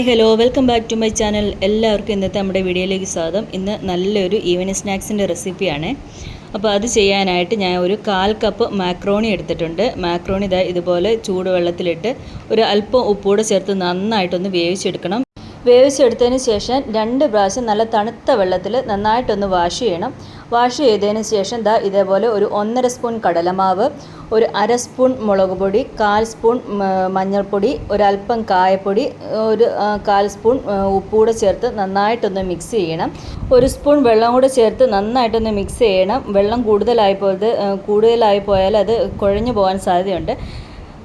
Hi hello welcome back to my channel. എല്ലാവർക്കും ഇന്നത്തെ നമ്മുടെ വീഡിയോയിലേക്ക് സ്വാഗതം. ഇന്ന് നല്ലൊരു ഈവനിങ് സ്നാക്സിന്റെ റെസിപ്പിയാണ്. അപ്പോൾ അത് ചെയ്യാനായിട്ട് ഞാൻ ഒരു കാൽ കപ്പ് മാക്രോണി എടുത്തിട്ടുണ്ട്. മാക്രോണി ഇതാ ഇതുപോലെ ചൂടുവെള്ളത്തിലിട്ട് ഒരു അല്പം ഉപ്പൂടെ ചേർത്ത് നന്നായിട്ടൊന്ന് വേവിച്ചെടുക്കണം. വേവിച്ചെടുത്തതിന് ശേഷം രണ്ട് പ്രാവശ്യം നല്ല തണുത്ത വെള്ളത്തിൽ നന്നായിട്ടൊന്ന് വാഷ് ചെയ്യണം. വാഷ് ചെയ്തതിന് ശേഷം ദാ ഇതേപോലെ ഒരു ഒന്നര സ്പൂൺ കടലമാവ് ഒരു അര സ്പൂൺ മുളക് പൊടി കാൽ സ്പൂൺ മഞ്ഞൾപ്പൊടി ഒരല്പം കായപ്പൊടി ഒരു കാൽ സ്പൂൺ ഉപ്പുകൂടെ ചേർത്ത് നന്നായിട്ടൊന്ന് മിക്സ് ചെയ്യണം. ഒരു സ്പൂൺ വെള്ളം കൂടെ ചേർത്ത് നന്നായിട്ടൊന്ന് മിക്സ് ചെയ്യണം. വെള്ളം കൂടുതലായി പോയത് കൂടുതലായി പോയാൽ അത് കുഴഞ്ഞു പോകാൻ സാധ്യതയുണ്ട്.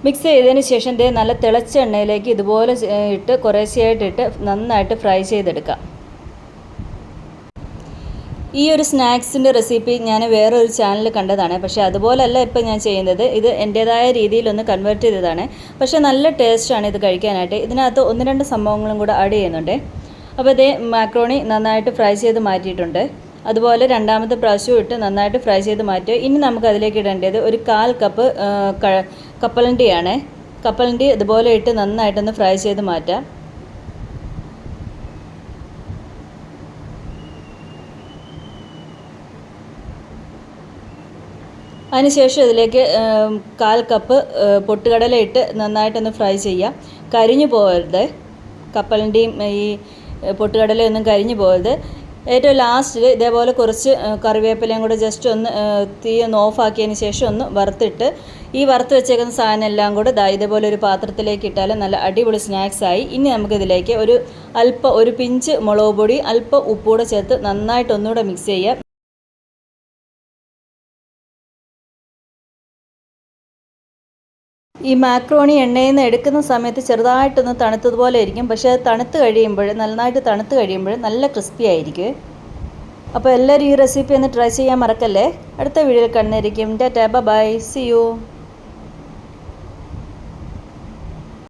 മിക്സ് ചെയ്തതിന് ശേഷം ദേ നല്ല തിളച്ച എണ്ണയിലേക്ക് ഇതുപോലെ ഇട്ട് കുറേശ്ശെയായിട്ട് ഇട്ട് നന്നായിട്ട് ഫ്രൈ ചെയ്തെടുക്കാം. ഈ ഒരു സ്നാക്സിന്റെ റെസിപ്പി ഞാൻ വേറൊരു ചാനൽ കണ്ടതാണ്. പക്ഷേ അതുപോലല്ല ഇപ്പം ഞാൻ ചെയ്യുന്നത്. ഇത് എന്റേതായ രീതിയിലൊന്ന് കൺവേർട്ട് ചെയ്തതാണ്. പക്ഷേ നല്ല ടേസ്റ്റാണ് ഇത് കഴിക്കാനായിട്ട്. ഇതിനകത്ത് ഒന്ന് രണ്ട് സംഭവങ്ങളും കൂടെ ആഡ് ചെയ്യുന്നുണ്ട്. അപ്പോൾ ഇതേ മാക്രോണി നന്നായിട്ട് ഫ്രൈ ചെയ്ത് മാറ്റിയിട്ടുണ്ട്. അതുപോലെ രണ്ടാമത്തെ പ്രാവശ്യം ഇട്ട് നന്നായിട്ട് ഫ്രൈ ചെയ്ത് മാറ്റുക ഇനി നമുക്ക് അതിലേക്ക് ഇടേണ്ടത് ഒരു കാൽ കപ്പ് കപ്പലണ്ടിയാണ്. കപ്പലണ്ടി ഇതുപോലെ ഇട്ട് നന്നായിട്ടൊന്ന് ഫ്രൈ ചെയ്ത് മാറ്റാം. അതിനുശേഷം ഇതിലേക്ക് കാൽ കപ്പ് പൊട്ടുകടല ഇട്ട് നന്നായിട്ടൊന്ന് ഫ്രൈ ചെയ്യാം. കരിഞ്ഞു പോകരുത്. കപ്പലിന്റെയും ഈ പൊട്ടുകടലയൊന്നും കരിഞ്ഞു പോകരുത്. ഏറ്റവും ലാസ്റ്റിൽ ഇതേപോലെ കുറച്ച് കറിവേപ്പിലയും കൂടെ ജസ്റ്റ് ഒന്ന് തീ ഒന്ന് ഓഫാക്കിയതിന് ശേഷം ഒന്ന് വറുത്തിട്ട് ഈ വറുത്ത് വെച്ചേക്കുന്ന സാധനം എല്ലാം കൂടെ ദാ ഇതേപോലെ ഒരു പാത്രത്തിലേക്ക് ഇട്ടാൽ നല്ല അടിപൊളി സ്നാക്സായി ഇനി നമുക്കിതിലേക്ക് ഒരു അല്പം ഒരു പിഞ്ച് മുളക് പൊടി അല്പം ഉപ്പൂടെ ചേർത്ത് നന്നായിട്ട് ഒന്നുകൂടെ മിക്സ് ചെയ്യാം. ഈ മാക്രോണി എണ്ണയിൽ നിന്ന് എടുക്കുന്ന സമയത്ത് ചെറുതായിട്ടൊന്ന് തണുത്തതുപോലെ ഇരിക്കും. പക്ഷേ അത് തണുത്ത് കഴിയുമ്പോൾ നന്നായിട്ട് തണുത്ത് കഴിയുമ്പോൾ നല്ല ക്രിസ്പി ആയിരിക്കും. അപ്പോൾ എല്ലാവരും ഈ റെസിപ്പി ഒന്ന് ട്രൈ ചെയ്യാൻ മറക്കല്ലേ? അടുത്ത വീഡിയോയിൽ കണ്ടിരിക്കും ടാറ്റാ ബൈ സി യു